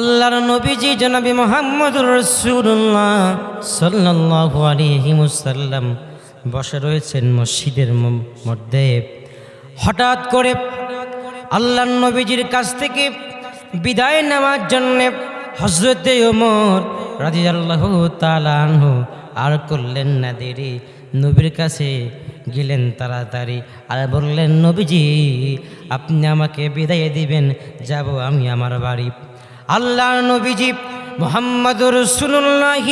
আল্লাহর নবীজি জনাবি মোহাম্মদুর রসুল্লাহ সাল্লাল্লাহু আলাইহি মুসাল্লাম বসে রয়েছেন মসজিদের মধ্যে। হঠাৎ করে আল্লাহর নবীজির কাছ থেকে বিদায় নেওয়ার জন্য হজরতে ওমর রাদিয়াল্লাহু তাআলা আনহু আর করলেন না দেরি। নবীর কাছে গেলেন তাড়াতাড়ি আর বললেন, নবীজি, আপনি আমাকে বিদায় দিবেন, যাব আমি আমার বাড়ি। আল্লাহ নবীজি মোহাম্মদ রসুল্লাহ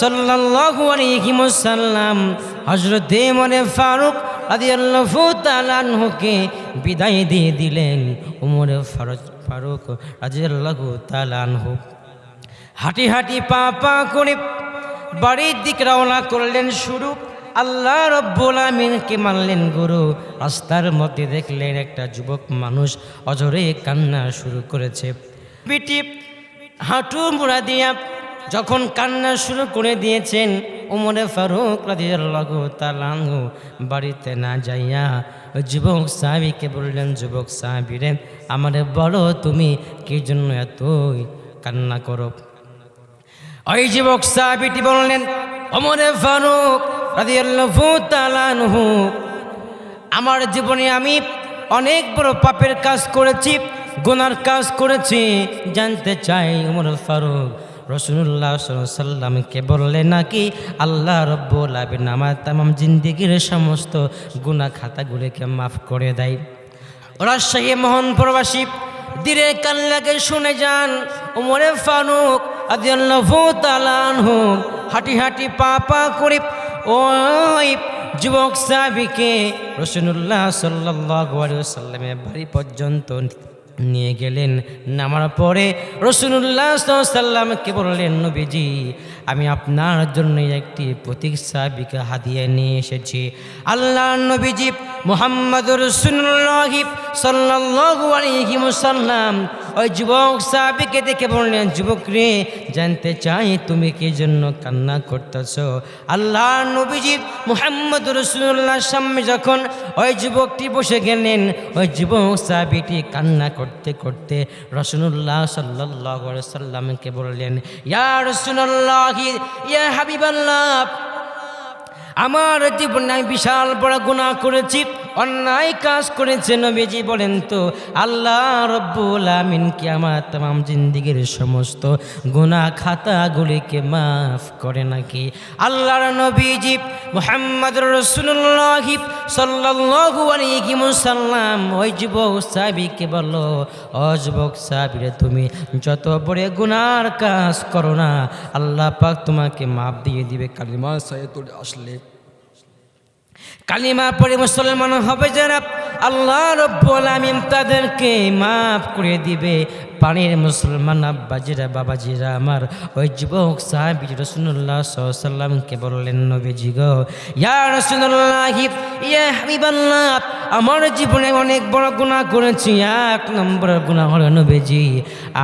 সাল্লাল্লাহু আলাইহি ওয়াসাল্লাম হযরত মনে ফারুক রাদিয়াল্লাহু তাআলা আনহুকে বিদায় দিয়ে দিলেন। উমর ফারুক ফারুক রাদিয়াল্লাহু তাআলা আনহু। হাঁটি হাঁটি পা পা করে বাড়ির দিক রওনা করলেন শুরু। আল্লাহ রব্বুল আমিনকে মানলেন গুরু। রাস্তার মধ্যে দেখলেন একটা যুবক মানুষ অজরে কান্না শুরু করেছে। পিটি হাঁটু মুড়া দিয়া যখন কান্না শুরু করে দিয়েছেন উমরে ফারুক রাদিয়াল্লাহু তাআলা আনহু, বাড়িতে না যাইয়া যুবক সাহাবীকে বললেন, যুবক সাহাবীরে আমারে বলো তুমি কি জন্য এতই কান্না করো? ওই যুবক সাহাবিটি বললেন অমরে ফারুক রাদিয়াল্লাহু তাআলা আনহু, আমার জীবনে আমি অনেক বড় পাপের কাজ করেছি গুনার কাজ করেছি, জানতে চাই উমর ফারুক। রসুল্লাহ সাল্লামকে বললে নাকি, আল্লাহ রব্বুল আবিন আমার তামাম জিন্দিগির সমস্ত গুনাহ খাতাগুলিকে মাফ করে দেয়। রাজশাহী মোহন প্রবাসী দিরে কাল্লাকে শুনে যান উমরে ফারুক আদিয়াল্লাহু তাআলা আনহু। হাঁটি হাঁটি পা পা করে ওই যুবক সাহাবীকে রসুল্লাহ সাল্লাল্লাহু আলাইহি ওয়াসাল্লামের বাড়ি পর্যন্ত নিয়ে গেলেন। নামার পরে রসুল্লাহ সাল্লামকে বললেন, নবীজি, আমি আপনার জন্য একটি প্রতীক সাহাবিকে হাতিয়ে নিয়ে এসেছি। আল্লাহ নবীজি মোহাম্মদ রসুল্লাহ সাল্লাহ আলাইহি ওয়াসাল্লাম ওই যুবক সাহাবিকে দেখে বললেন যুবক রে জানতে চাই তুমি কি জন্য কান্না করতেছ? আল্লাহ নবীজি মোহাম্মদ রসুল্লাহর সামনে যখন ওই যুবকটি বসে গেলেন, ওই যুবক সাহাবিটি কান্না করতে করতে রসুল্লাহ সাল্লাহ সাল্লামকে বললেন, ইয়া রসুল্লাহ ইয়া হাবিবাল্লাহ, আমার জীবনে আমি বিশাল বড় গুনাহ করেছি। অন্যায় কাজ করেছে নবীজি বলেন তো, আল্লাহ রব্বুল আমিন কি আমার তাম জিন্দিগির সমস্ত গুনাহ খাতাগুলিকে মাফ করে নাকি? আল্লাহর নবীজি মোহাম্মদ রসুল্লাহ সাল্লাল্লাহু আলাইহি ওয়াসাল্লাম, ওই যুবক সাহাবীকে বলল, ও যুবক সাহাবীরে তুমি যত বড় গুনার কাজ করো না, আল্লাহ পাক তোমাকে মাফ দিয়ে দিবে। কালিমা সাইতুল আসলে কালিমা পড়ে মুসলমান হবে যারা আল্লাহ রব্বুল আমিন তাদেরকে মাফ করে দিবে। পানির মুসলমান আব্বাজিরা বাবাজিরা আমার। ওই যুবক সাহাবি রসুল্লাহ সাল্লামকে বললেন, নবীজি গো, ইয়া রসুল্লাহ ইয়া হাবিবাল্লাহ, আমার জীবনে অনেক বড় গুনাহ করেছি। এক নম্বর গুনাহ হলো নবীজি,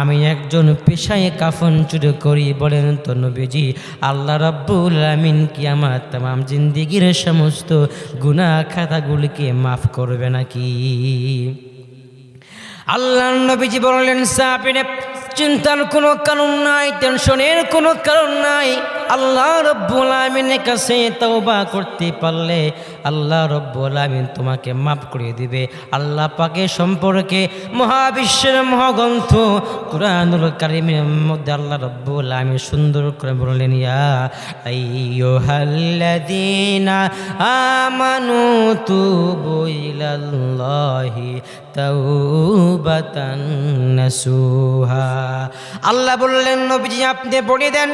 আমি একজন পেশায় কাফন চুরি করি বলেন তো নবীজি। আল্লাহ রব্বুল আমিন কি আমার তাম জিন্দিগির সমস্ত গুনাহ খাতাগুলিকে মাফ করবে নাকি? আল্লাহ নবীজি বললেন সাপিনে চিন্তার কোনো কারণ নাই টেনশনের কোনো কারণ নাই। আল্লাহ রব্বুল আমিনের কাছে তওবা করতে পারলে আল্লাহ রব্বুল আমিন তোমাকে মাফ করে দিবে। আল্লাহ পাকে সম্পর্কে মহাবিশ্বের মহাগ্রন্থ কুরআনুল কারিমের মধ্যে আল্লাহ রব্বুল আমিন সুন্দর করে বললেন, ইয়া আইয়ুহাল্লাযীনা আমানু তুবু ইলাল্লাহি তাওবাতান নাসুহা। আল্লাহ বললেন, নবীজি আপনি বলে দেন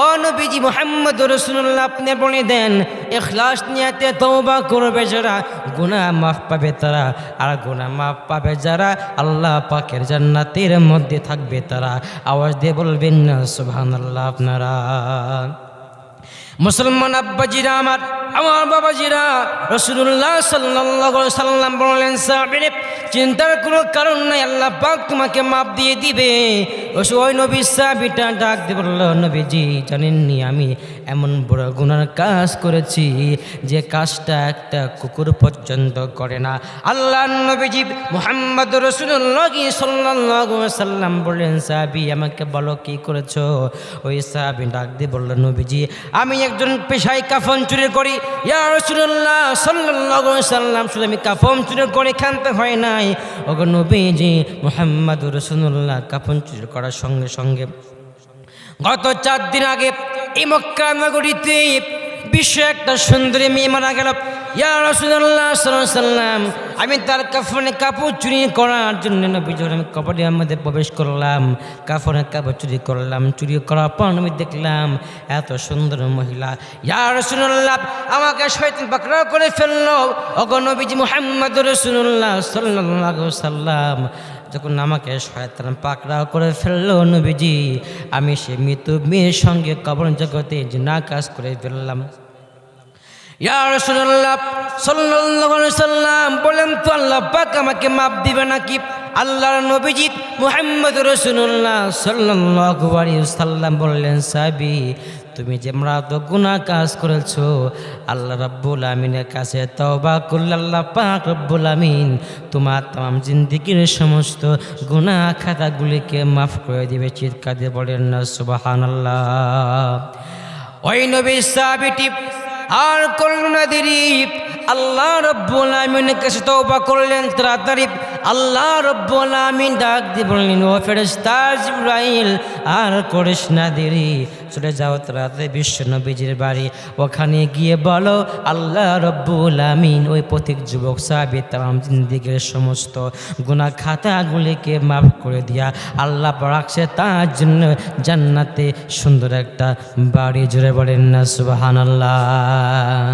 ও নবীজি মোহাম্মদ রসুল্লাহ আপনি বলে দেন এখলাস নিয়াতে তৌবা করবে যারা, গুনাহ মাফ পাবে তারা, আর গুনাহ মাফ পাবে যারা, আল্লাহ পাকের জান্নাতের মধ্যে থাকবে তারা। আওয়াজ দিয়ে বলবেন না, সুবহানাল্লাহ আপনারা। মুসলমান আব্বাজিরা আমার আমার বাবাজিরা রসুল্লাহ সাল্লাহ সাল্লাম বললেন, সাহাবিরে, চিন্তার কোনো কারণ নাই, আল্লাহ পাক তোমাকে মাপ দিয়ে দিবে। ওই নবী সাহাবিটা ডাক দিয়ে বলল, নবীজি, জানেননি আমি এমন বড় গুনার কাজ করেছি যে কাজটা একটা কুকুর পর্যন্ত করে না। আল্লাহ নবীজি মোহাম্মদ রসুল্লাহ সাল্লাহ সাল্লাম বললেন, সাহাবি, আমাকে বলো কি করেছ? ওই সাহাবি ডাক দিয়ে বলল, নবীজি, আমি একজন পেশায় কাফন চুরি করি সাল্লাম শুধু আমি কাফন চুরি করে খানতে হয় নাই। ওগো নবীজি মোহাম্মদ রসুল্লাহ কাফন চুরি করার সঙ্গে সঙ্গে গত চার দিন আগে এই মক্কা নগরীতে বিশ্ব একটা সুন্দরী মেয়ে মারা গেল। ইয়া আমি তার কাফনে কাপড় চুরি করার জন্য আমি কবরের মধ্যে প্রবেশ করলাম। কাফনে কাপড় চুরি করলাম, চুরি করার পর আমি দেখলাম এত সুন্দর মহিলা। ইয়া রসুল্লাহ আমাকে শয়তান পাকড়াও করে ফেলল। অগ নবীজি মোহাম্মদ রসুল্লাহ সাল্লাহ সাল্লাম যখন আমাকে শয়তান পাকড়াও করে ফেলল নবীজি, আমি সে মৃত মেয়ের সঙ্গে কবর জগতে না কাজ করে ফেললাম। সাল্লাম বলেন তো, আল্লাহ পাক আমাকে মাপ দিবে নাকি? আল্লাহর নবীজি মুহাম্মদ রাসূলুল্লাহ সাল্লাল্লাহু আলাইহি সাল্লাম বললেন, সাহাবী, তুমি যে মরাদ গুনাহ কাজ করেছ, আল্লাহ রাব্বুল আমিনের কাছে করলে আল্লাহ পাক রব্বুল আমিন তোমার তাম জিন্দিগির সমস্ত গুনাহ খাতাগুলিকে মাফ করে দিবে। দিয়ে বলেন না সুবাহান আল্লাহ ওই নবী সাহাবীটি, আর করুণা দেরি আল্লাহ রব্বুল আমিনের কাছে তওবা করলেন, তাড়াতাড়ি আল্লাহ রব্বুল আমিন ডাক দিয়ে বললেন, ও ফেরেশতা জিবরাইল, আর করিস না দেরি, চলে যাও তাড়াতাড়ি বিশ্ব নবীজির বাড়ি। ওখানে গিয়ে বলো, আল্লাহ রব্বুল আমিন ওই প্রতীক যুবক সাহাবি তাম জিন্দিগির সমস্ত গুণা খাতাগুলিকে মাফ করে দিয়া, আল্লাহ রাখছে তার জন্য জান্নাতে সুন্দর একটা বাড়ি। জুড়ে বলেন না সুবাহান আল্লাহ